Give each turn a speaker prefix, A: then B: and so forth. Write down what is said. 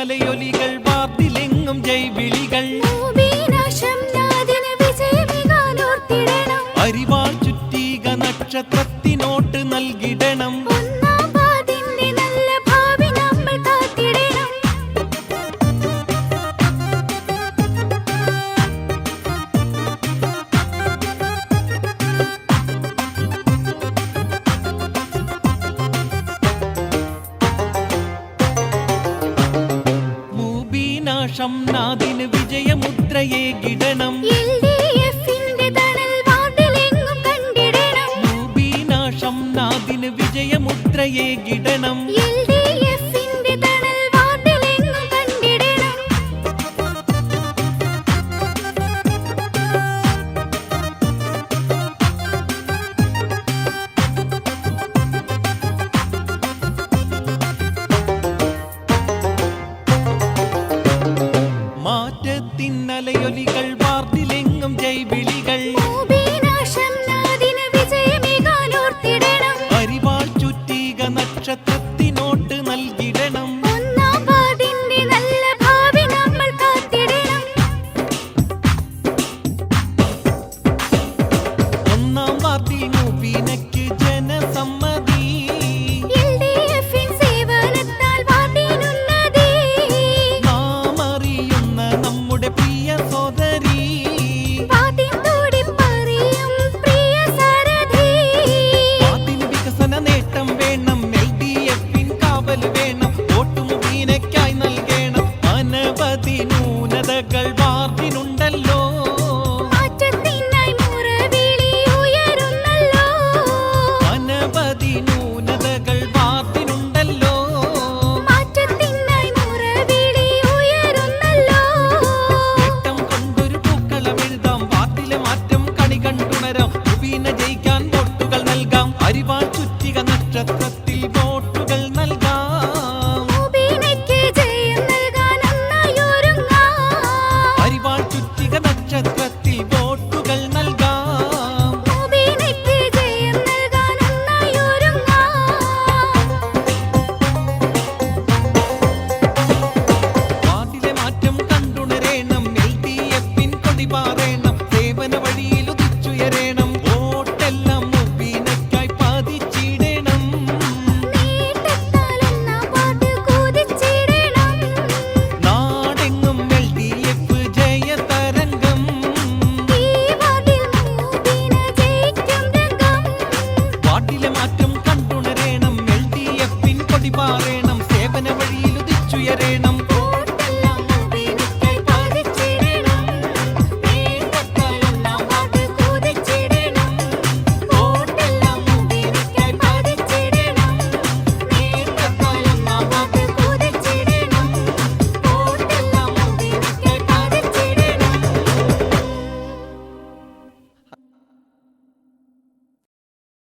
A: അലയൊലികൾ വാർത്തിലെങ്ങും ജൈവിളികൾ. അരിവാൾ ചുറ്റീക നക്ഷത്രത്തിനോട്ട് നൽകിടണം മൂബീനാശം നാദിന് വിജയമുദ്രയെ കിടണം നാദിന് വിജയമുദ്രയെ കിടണം മാറ്റത്തിന്നലയൊലികൾ വാർത്തിലെങ്ങും ജൈവിളികൾ. വേണം എൽ കാവൽ വേണം അനവധി ന്യൂനതകൾ വാർഡിനുണ്ടല്ലോ. பாறை